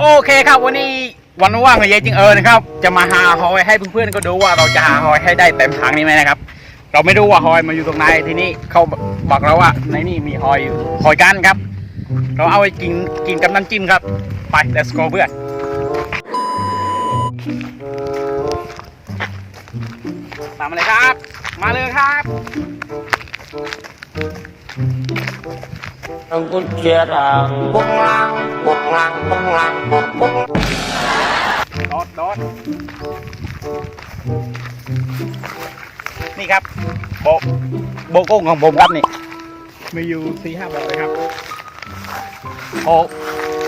โอเคครับวันนี้วันว่างของเยจริงเออนะครับ จะมาหาหอยให้เพื่อนๆก็ดูว่าเราจะหาหอยให้ได้เต็มถังนี้ไหมนะครับ เราไม่รู้ว่าหอยมาอยู่ตรงไหนทีนี้เขาบอกเราว่าในนี่มีหอยอยู่หอยกันครับ เราเอาไปกินกินกับน้ำจิ้มครับ ไป let's go เพื่อนตามมาเลยครับ มาเลยครับ Ang kutsirang bunglang, bunglang, bunglang, bung bung. โดดโดดนี่ครับ โบโบโก้งของผมครับนี่ มีอยู่สี่ห้าบอกเลยครับโอ้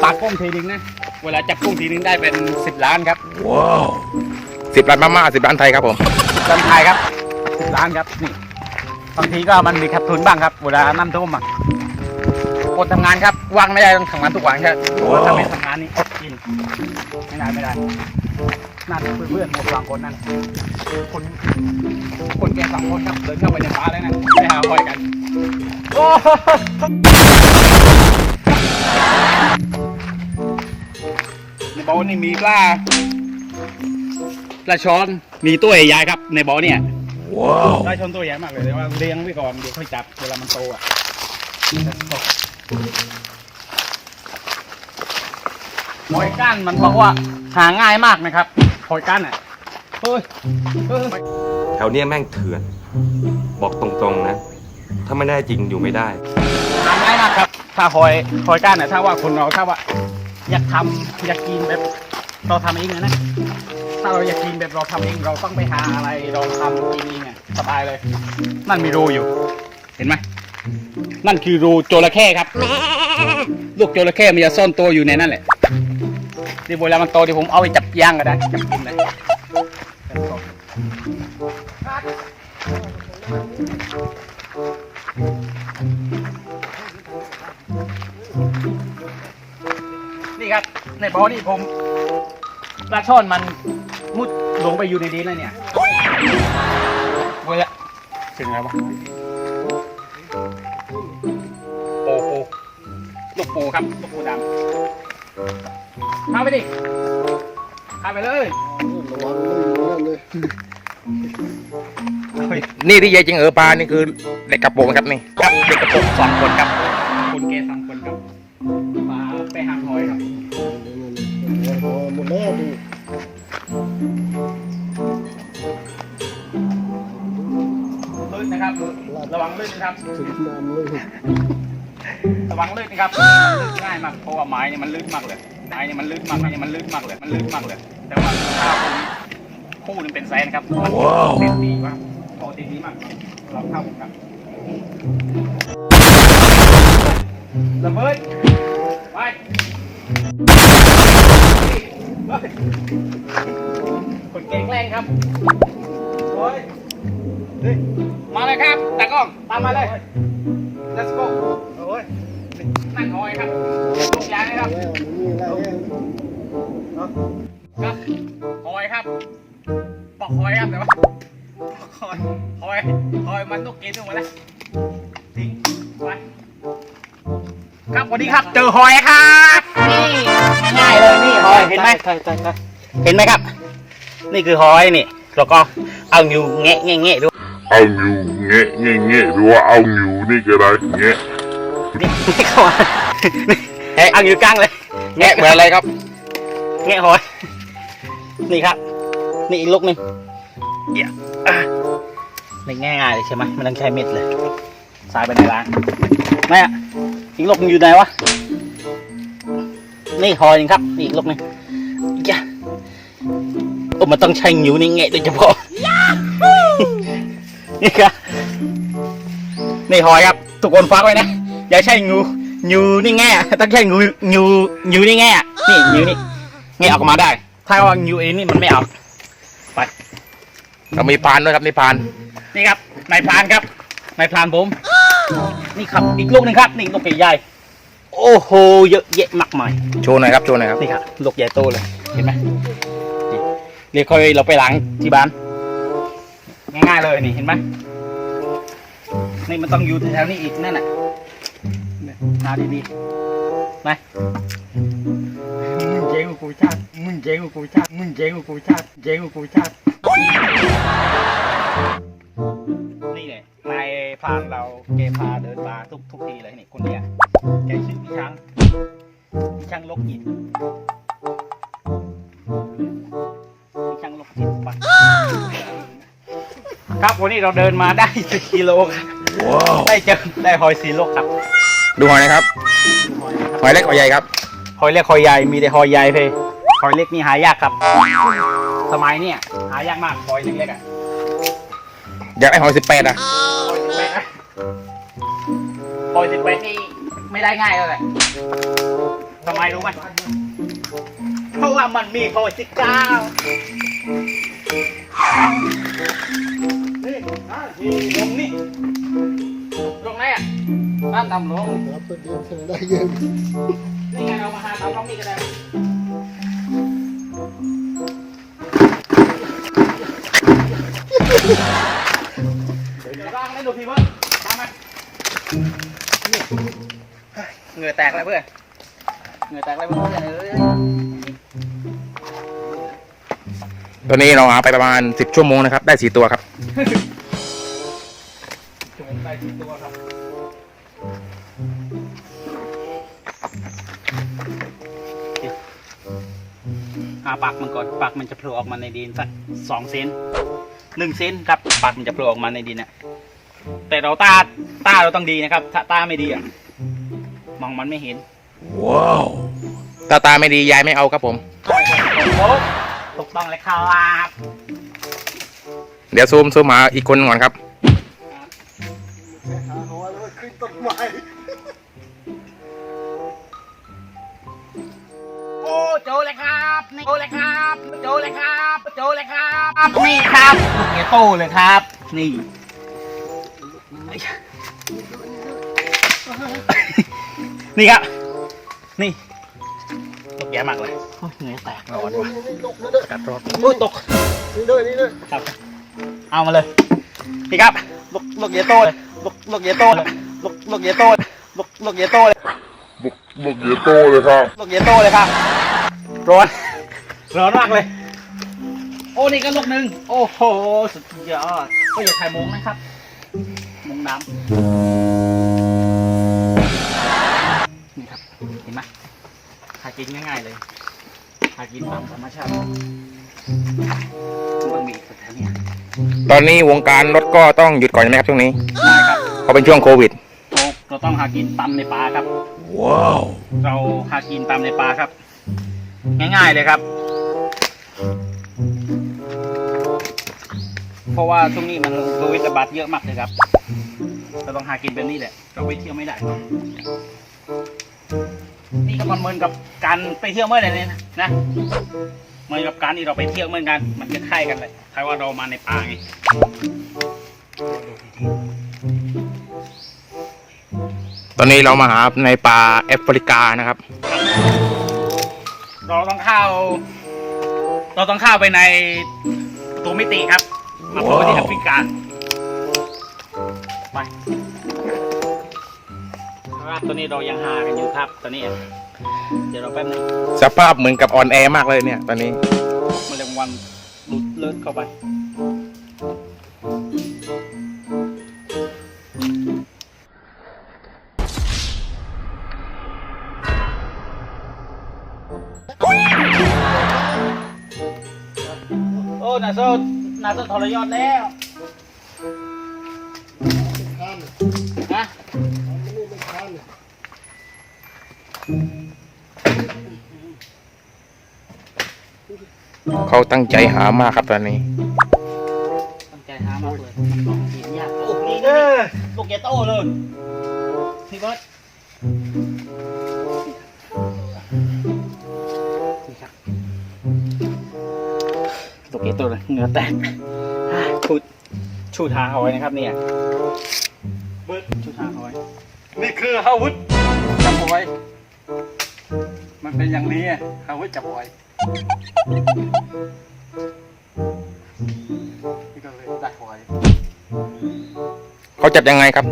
ปากกุ้งทีนึงนะ เวลาจับกุ้งทีนึงได้เป็นสิบล้านครับสิบล้านมาม่าสิบล้านไทยครับผมจำไทยครับสิบล้านครับนี่บางทีก็มันมีขาดทุนบ้างครับ เวลาน้ำท่วมอะ อดทำงานครับว่างไม่ได้ต้องทำงานทุกวันครับถ้าไม่ทำงานนี่อดกินไม่ได้ไม่ได้นั่นเพื่อนๆหมดสองคนนั่นคนคนแก่สองคนครับเดินเข้าไปในป่าแล้วนะไปหาหอยกันโอ้ในบ่อนี่มีปลาปลาช้อนมีตัวใหญ่ๆครับ ในบ่อเนี่ย ปลาช้อนตัวใหญ่มากเลยแต่ว่าเลี้ยงไว้ก่อนเดี๋ยวค่อยจับเวลามันโตอะ หอยก้านมันบอกว่าหาง่ายมากนะครับหอยก้านอะเฮ้ยเฮ้ยแถวเนี้ยแม่งเถื่อน บอกตรงๆนะ ถ้าไม่ได้จริงอยู่ไม่ได้ทำง่ายมากครับ ถ้าหอยหอยก้านน่ะถ้าว่าคนเราถ้าว่า อยากทำอยากกินแบบเราทำเองนะนะ ถ้าเราอยากกินแบบเราทำเองเราต้องไปหาอะไรเราทำกินเองอะสบายเลยนั่นมีรูอยู่ เห็นไหม นั่นคือรูโจระเข้ครับ ลูกโจระเข้มันจะซ่อนตัวอยู่ในนั่นแหละเดี๋ยวเวลามันโตเดี๋ยวผมเอาไปจับย่างก็ได้จับกินเลยนี่ครับ ในบ่อนี่ผมปลาช่อนมันมุดลงไปอยู่ในดินแล้วเนี่ยเว้ยละถึงไงวะปู ครับลูกปูดำเข้าไปดิเข้าไปเลยเฮ้ยนี่ที่เยจริงเออปลานี่คือเด็กกระโปรงครับนี่ครับเด็กกระโปรงสองคนครับคุณเกสองคนครับมาไปหาหอยครับหมดแล้วดูลื่นนะครับ ระวังลื่นนะครับถึงน้ำเลยระ วังลื่นนะครับง่ายมากเพราะว่าไม้เนี่ยมันลื่นมากเลยไม้เนี่ยมันลื่นมากไม้เนี่ยมันลื่นมากเลยมันลื่นมากเลย แต่ว่าถ้าคู่นี้คู่นึงเป็นแสนครับมันเต็มดีว่าโปรตีนดีมากเราเข้าครับระเบิดไปคนเก่งแรงครับโอ้ยมาเลยครับตากล้องตามมาเลย บบอกหอยครับแต่ว่าหอยหอยหอยมันต้องกินทุกวันแล้วทิ้งไปครับสวัสดีครับ เจอหอยครับนี่ง่ายเลยนี่หอยเห็นไหมใช่ใช่ใช่เห็นไหมครับ นี่คือหอยนี่แล้วก็เอานิ้วแงะแงะแงะดูเอางิวเงะเงะเงะหรือว่าเอางิวนี่ก็ได้เงะนี่เข้ามาเฮ้ยเอานิ้วกลางเลยแงะเหมือนอะไรครับแงะหอยนี่ครับ นี่อีกลูกหนึ่งเดี๋ยวอะนี่ง่ายๆเลยใช่ไหมมันต้องใช้เม็ดเลยสายไปในร้านแม่อีกลูกหนึงอยู่ไหนวะนี่หอยหนึงครับนี่อีกลูกหนึงอย่าโอ้มันต้องใช้นิ้วนี่แงะโดยเฉพาะนี่ครับนี่หอยครับทุกคนฟังไว้นะอย่าใช้งูงูนี่แง่ต้องใช้งูงูงูนี่แง่นี่งูนี่แง่ออกมาได้ ถ้าว่างูเองนี่มันไม่เอา เรามีพานด้วยครับนี่พานนี่ครับนายพรานครับนายพรานผม นี่ครับอีกลูกหนึ่งครับ นี่ลูกใหญ่ๆโอ้โหเยอะแยะมากมายโชว์หน่อยครับโชว์หน่อยครับนี่ครับลูกใหญ่โตเลยเห็นไหมนี่เรียกค่อยเราไปล้างที่บ้านง่ายๆเลยนี่เห็นไหมนี่มันต้องอยู่แถวๆนี้อีกนั่นน่ะนาดีๆไหมชาติมึงเจ๊งกว่ากูชาติมึงเจ๊งกว่ากูชาติเจ๊งกว่ากูชาตินี่แหละนายพรานเราเกพาเดินมาทุกทุกทีเลยนี่คนเนี้ยแกชื่อพี่ช้างพี่ช้างลกจิตพี่ช้างลกจิตปะครับวันนี้เราเดินมาได้สิบกิโลครับได้เจอได้หอยสีลกครับ ดูหอยนะครับ หอยเล็กหอยใหญ่ครับ หอยเล็กหอยใหญ่มีแต่หอยใหญ่เพหอยเล็กนี่หายากครับ สมัยเนี่ยหายากมากหอยเล็กๆอะอยากได้หอยสิบแปดอะหอยสิบแปดนะหอยสิบแปดนี่ไม่ได้ง่ายเลยแหละทำไมรู้ไหมเพราะว่ามันมีหอยสิบเก้านี่อะนี่ลงนี่ลงไหนอะบ้านตำลงนี่ไนี่ไงเรามาหาเตำลงนี่ก็ได้ร่างได้ดูพี่เพื่อนตามมเหงื่อแตกแล้วเพื่อนเหงื่อแตกแล้วเพื่อนเอ้ยตัวนี้เราหาไปประมาณสิบชั่วโมงนะครับ ได้สี่ตัวครับจุ่มใส่ที่ตัวครับาปากมันก่อนปากมันจะโผล่ออกมาในดินสักสองเซนหนึ่งเซนครับปากมันจะโผล่ออกมาในดินน่ะแต่เราตาตาเราต้องดีนะครับ ถ้าตาไม่ดีอะมองมันไม่เห็นตาตาไม่ดียายไม่เอาครับผมถูกต้องเลยครับ เดี๋ยวซูมซูมหาอีกคนก่อนครับ โอ้โจเลยครับนี่โจเลยครับ โจเลยครับโจเลยครับนี่ครับลูกเอโต้เลยครับ นี่นี่ครับ นี่ตกแย่มากเลยโอ้ยเหงื่อแตกร้อนว่ะกัดร้อนโอ้ยตกนี่ด้วยนี่ด้วยครับ เอามาเลยนี่ครับลูกลูกเยโต้เลยลูกลูกเยโต้เลยลูกลูกเยโต้เลยลูกลูกเยโต้เลย Look, look, you told it, huh? ลูกเยโต้เลยครับ ร้อน ร้อนมากเลย โอ้นี่ก็ลูกหนึ่งโอ้โห สุดยอด ก็อย่าถ่ายมงนะครับ มงน้ำนี่ครับ เห็นไหมหากินง่ายๆเลย หากินตามธรรมชาติมันมีอีกแถวเนี้ยตอนนี้วงการรถก็ต้องหยุดก่อนนะครับช่วงนี้ได้ครับเพราะเป็นช่วงโควิด เราเราต้องหากินตามในป่าครับ ว้าว เราหากินตามในป่าครับ ง่าย ๆเลยครับ เพราะว่าช่วงนี้มันโควิดระบาดเยอะมากเลยครับเราต้องหากินแบบนี้แหละเราไปเที่ยวไม่ได้นี่ก็มันเหมือนกับการไปเที่ยวเมื่อไหร่เลยนะนะเหมือนกับการที่เราไปเที่ยวเหมือนกัน มันจะคล้ายกันเลยคล้ายว่าเรามาในป่าไงตอนนี้เรามาหาในป่าแอฟริกานะครับ เราต้องเข้า เราต้องเข้าไปในประตูมิติครับ มาพูดที่แอฟริกาไปครับตอนนี้เรายังหากันอยู่ครับ ตอนนี้ เดี๋ยวเราแป๊บนึงสภาพเหมือนกับอ่อนแอมากเลยเนี่ย ตอนนี้แมลงวันหลุดเลิศเข้าไป ทรยศแล้วฮะเขาตั้งใจหามากครับตอนนี้ ตั้งใจหามากเลยลองกินยากโอ้นี่ก็ลูกเยโต้เลยพี่เบิร์ดนี่ครับลูกเยโต้เลยเหงื่อแตกชุด ชูทางเอาไว้นะครับเนี่ยเบิร์ดชูทางเอาไว้นี่คือฮาวุธจับเอาไว้มันเป็นอย่างนี้ฮาวุธจับเอาไว้นี่ก็เลยได้หอยเขาจับยังไงครับ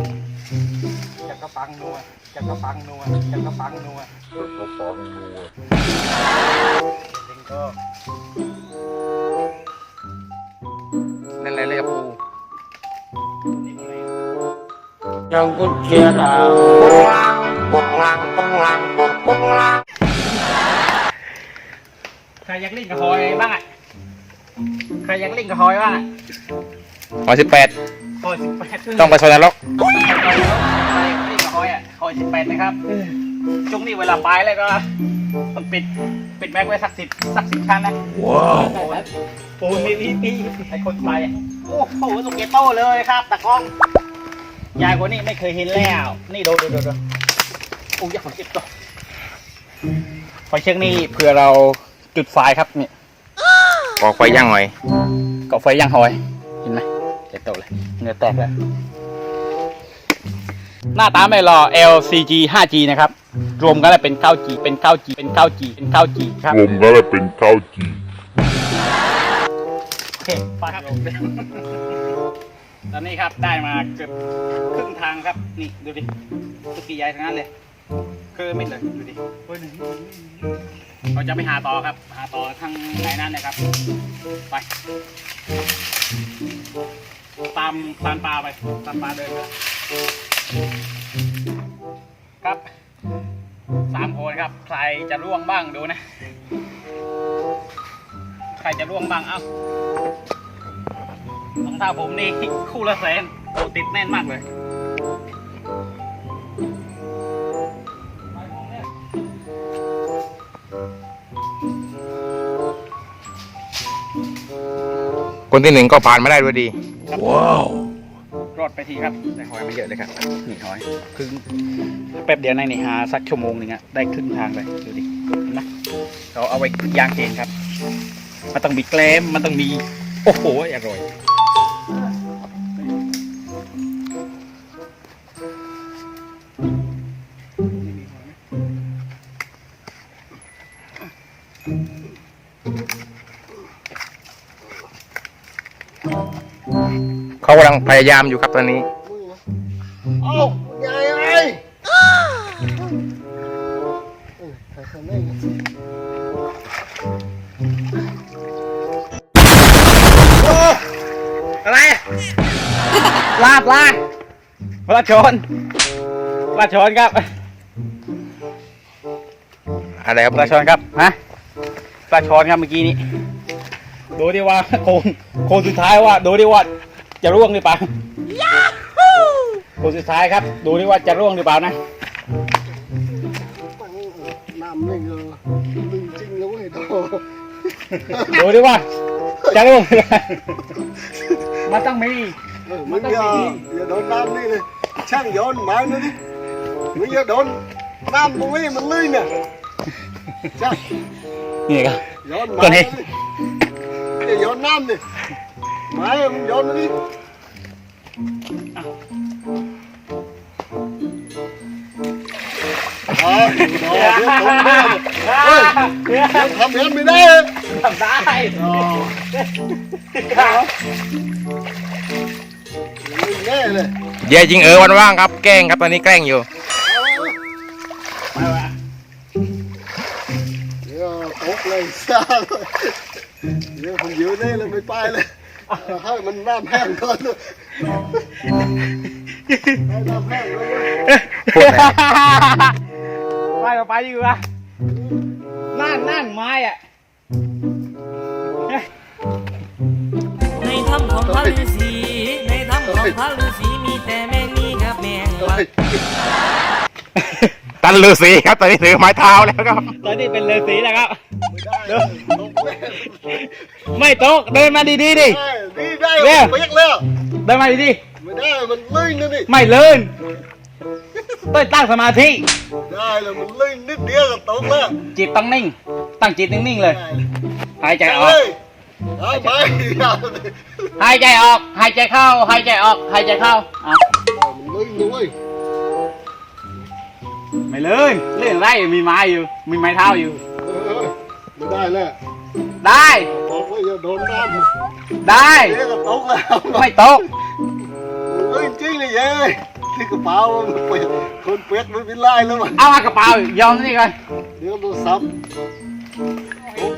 จับกระปังนัวจับกระปังนัวจับกระปังนัว Look, look, look, look. นั่น ยังกุเชียดาปุกลังปุกลังปุกปุกลังใครอยากเล่นกับหอยบ้างอะใครอยากเล่นกับหอยบ้างอะร้อยสิบแปดหอยสิบแปดต้องไปชนนรกใครอยากเล่นกับหอยอะหอยสิบแปดนะครับช่วงนี้เวลาไปแล้วก็ต้องปิดปิดแม็กไว้สักสิบสักสิบครั้งนะว้าวโอ้ยพี่พี่ไอคนไปอะโอ้โหสุกเกโต้เลยครับตะกล้อง ยายคนนี้ไม่เคยเห็นแล้ว นี่ดูดูดูดูโอ้ยอยากขอเก็บตัวไฟเชือกนี่เผื่อเราจุดไฟครับเนี่ยออกไฟย่างหน่อยก็ไฟย่างหอย เห็นไหมเจ็บโตเลยเนื้อแตกแล้วหน้าตาไม่รอ LCG 5G นะครับ รวมกันแล้วเป็น 9G เป็น 9G เป็น 9G เป็น 9G ครับผมก็เลยเป็นข้าวจีโอเคไปครับ ตอนนี้ครับได้มาเกือบครึ่งทางครับ นี่ดูดิตุกี้ใหญ่ทั้งนั้นเลยคือไม่เลยดูดิเฮ้ยหนึ่งเราจะไปหาต่อครับ หาต่อทางไหนนั่นนะครับ ไป ตามตามปลาไปตามปลาเดินไปครับสามคนครับ ใครจะร่วงบ้างดูนะ ใครจะร่วงบ้างเอ้า รองเท้าผมนี่คู่ละแสนโอ้ติดแน่นมากเลยคนที่หนึ่งก็ผ่านมาได้ด้วยดีรอดไปทีครับได้หอยมาเยอะเลยครับนี่หอยครึ่งแป๊บเดียวในนี่หาสักชั่วโมงหนึ่งอะได้ครึ่งทางเลยดูดิเห็นไหมเราเอาไว้ย่างเองครับ มันต้องมีแกล้มมันต้องมี โอ้โหอร่อย เขากำลังพยายามอยู่ครับตอนนี้เอ้ายายไอ้ใครทำได้ไงอะไรอะลาดลาดปลาชนปลาชนครับอะไรครับปลาชอนครับฮะปลาชอนครับเมื่อกี้นี้ดูดิว่าโคนโคนสุดท้ายว่าดูดิว่า จะร่วงหรือเปล่าโคนสุดท้ายครับ ดูดิว่าจะร่วงหรือเปล่านะน้ำนี่ก็ลึงจริงนะเว้ยโตดูดิว่าจะร่วงหรือเปล่ามันต้องมีเออมึงอย่าอย่าโดนน้ำนี่เลยช่างโยนไม้นะดิมึงอย่าโดนน้ำตรงนี้มันลื่นเนี่ยช่างนี่ครับโยนก็ไม้นี่อย่าโยนน้ำดิ ไม้มึงโยนมาดิเฮ้ยโดนเดี๋ยวตกแน่เฮ้ยเดี๋ยวทำอย่างนั้นไม่ได้ทำได้อ๋อลื่นแน่เลยเย่จริงเออวันว่างครับ แกล้งครับตอนนี้แกล้งอยู่ไปวะเดี๋ยวตกเลยซาเลยเดี๋ยวผมยืนนี่เลยไม่ไปเลย ให้มันน้ำแห้งก่อนให้น้ำแห้งก่อนเลยพูดไหนไปต่อไปดีกว่านั่นนั่นไม้อะในถ้ำของพระฤาษีในถ้ำของพระฤาษีมีแต่แมงมีกับแมงวัเฮ้ดย ตันลือสีครับตอนนี้ถือไม้เท้าแล้วครับ ตอนนี้เป็นเลสีแล้วครับ ไม่ได้ตกเลยไม่ตกเดินมาดีๆดิได้นี่ได้เปียกแล้วเดินมาดีไม่ได้มันลื่นนะนี่ๆไม่เลื่นต้องตั้งสมาธิ ได้เลยมันลื่นนิดเดียวก็ตกแล้วจิตต้องนิ่ง ตั้งจิตนิ่งๆเลยได้หายใจออกเลยเอาไปเอาหายใจออก หายใจเข้า หายใจออก หายใจเข้าเอามันลื่นด้วย ไม่เลื่นเลื่นไรมีไม้อยู่ มีไม้เท้าอยู่ เออไม่ได้แล้วได้ บอกว่าอย่าโดนน้ำได้เดี๋ยวก็ตกแล้วไม่ตกเอ้ยจริงเลยเย้ยที่กระเป๋ามันเปียกคนเปียกไม่เป็นไรแล้วมันเอามากระเป๋ายอมนี่ก่อนเดี๋ยวโทรศัพท์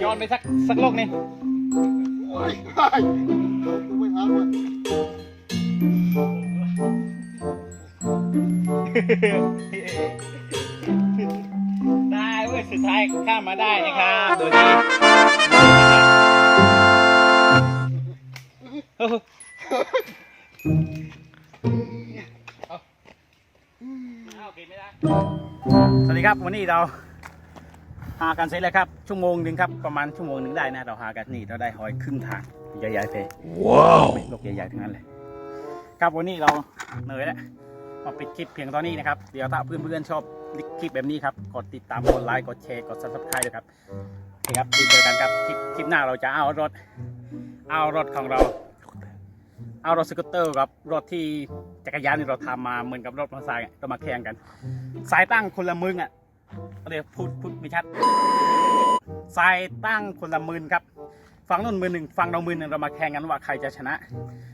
ยออนไปสักสักโลกนี่โอ้ยไอ้เรากูไม่เอาอะ ได้เว้ยสุดท้ายข้ามมาได้นะครับโดยที่เออเอาเอากินไม่ได้สวัสดีครับวันนี้เราหากันเสร็จแล้วครับชั่วโมงหนึ่งครับประมาณชั่วโมงหนึ่งได้นะเราหากันนี่เราได้หอยครึ่งทางใหญ่ๆไปว้าวลูกใหญ่ๆทั้งนั้นเลยครับวันนี้เราเหนื่อยแล้วมาปิดคลิปเพียงตอนนี้นะครับ เดี๋ยวถ้าเพื่อนๆชอบ คลิปแบบนี้ครับ กดติดตามกดไลค์กดแชร์กด subscribe ด้วยครับโอเคครับเจอกันครับคลิปคลิปหน้าเราจะเอารถ เอารถของเรา เอารถสกูตเตอร์ครับรถที่จักรยานที่เราทำมาเหมือนกับรถมอเตอร์ไซค์เรามาแข่งกัน สายตั้งคนละมึงอะเดี๋ยวพูดพูดไม่ชัดสายตั้งคนละมืนครับฝั่งนู้นมือหนึ่งฝั่งเรามือหนึ่งเรามาแข่งกันว่าใครจะชนะ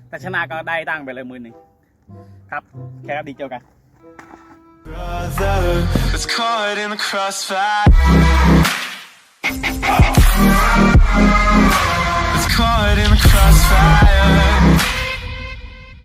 แต่ชนะก็ได้ตั้งไปเลยมือหนึ่งครับแค่ครับดีเจอกัน Brother, it's caught in the crossfire. It's caught in the crossfire.